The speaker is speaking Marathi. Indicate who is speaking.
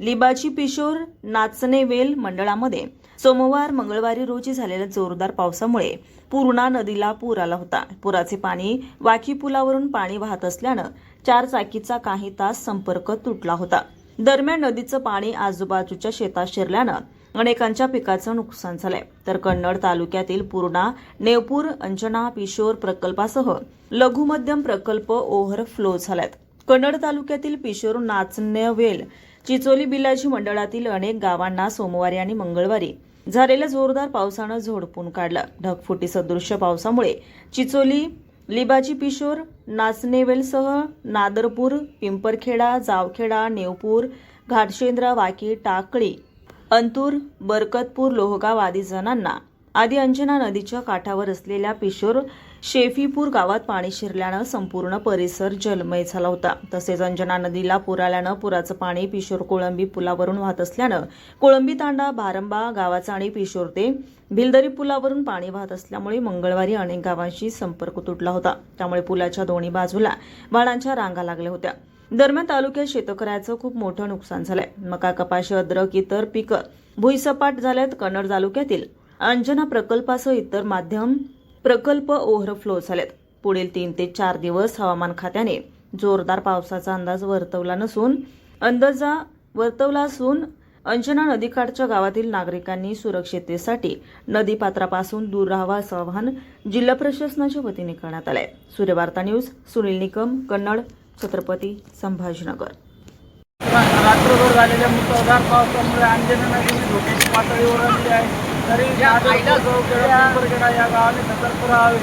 Speaker 1: लिबाची पिशोर नाचणेवेल मंडळामध्ये. सोमवार मंगळवारी रोजी झालेल्या जोरदार पावसामुळे पूर्णा नदीला पूर आला होता. पुराचे पाणी वाकी पुलावरून पाणी वाहत असल्यानं चार चाकीचा काही तास संपर्क तुटला होता. दरम्यान नदीचं पाणी आजूबाजूच्या शेतात शिरल्यानं अनेकांच्या पिकाचं नुकसान झालंय. तर कन्नड तालुक्यातील पूर्णा नेवपूर अंजना पिशोर प्रकल्पासह लघुमध्यम प्रकल्प ओव्हरफ्लो झाल्यात. कन्नड तालुक्यातील पिशोर नाचनवेल चिचोली बिलाजी मंडळातील अनेक गावांना सोमवारी आणि मंगळवारी झालेल्या जोरदार पावसानं झोडपून काढलं. ढगफुटी सदृश्य पावसामुळे चिचोली लिबाजी पिशोर नाचनेवेलसह नादरपूर पिंपरखेडा जावखेडा नेवपूर घाटशेंद्रा वाकी टाकळी अंतूर बरकतपूर लोहगाव आदी जणांना आदी अंजना नदीच्या काठावर असलेल्या पिशोर शेफीपूर गावात पाणी शिरल्यानं संपूर्ण परिसर जलमय झाला होता. तसेच अंजना नदीला पूर आल्यानं पुराचं पाणी पिशोर कोळंबी पुलावरून वाहत असल्यानं कोळंबी तांडा भारंबा गावाचा आणि पिशोर ते भिलदरी पुलावरून पाणी वाहत असल्यामुळे मंगळवारी अनेक गावांशी संपर्क तुटला होता. त्यामुळे पुलाच्या दोन्ही बाजूला वाळांच्या रांगा लागल्या होत्या. दरम्यान तालुक्यात शेतकऱ्याचं खूप मोठं नुकसान झालंय. मका कपाशी अद्रक इतर पिकं भुईसपाट झाल्यात. कन्नड तालुक्यातील अंजना प्रकल्पासह इतर माध्यम प्रकल्प ओव्हरफ्लो झालेत. पुढील तीन ते चार दिवस हवामान खात्याने जोरदार पावसाचा अंदाज वर्तवला नसून अंदाजा वर्तवला असून अंजना नदीकाठच्या गावातील नागरिकांनी सुरक्षिततेसाठी नदीपात्रापासून दूर राहावं असं आवाहन जिल्हा प्रशासनाच्या वतीने करण्यात आलंय. सूर्यवार्ता न्यूज सुनील निकम कन्नड छत्रपती संभाजीनगर.
Speaker 2: रात्रभर झालेल्या मुसळधार पावसामुळे अंजना नदी धोक्याची पातळीवर आली आहे. तरी नादरपूर, जवखेडा, पिंपरखेडा या गावाने सतर्क राहावे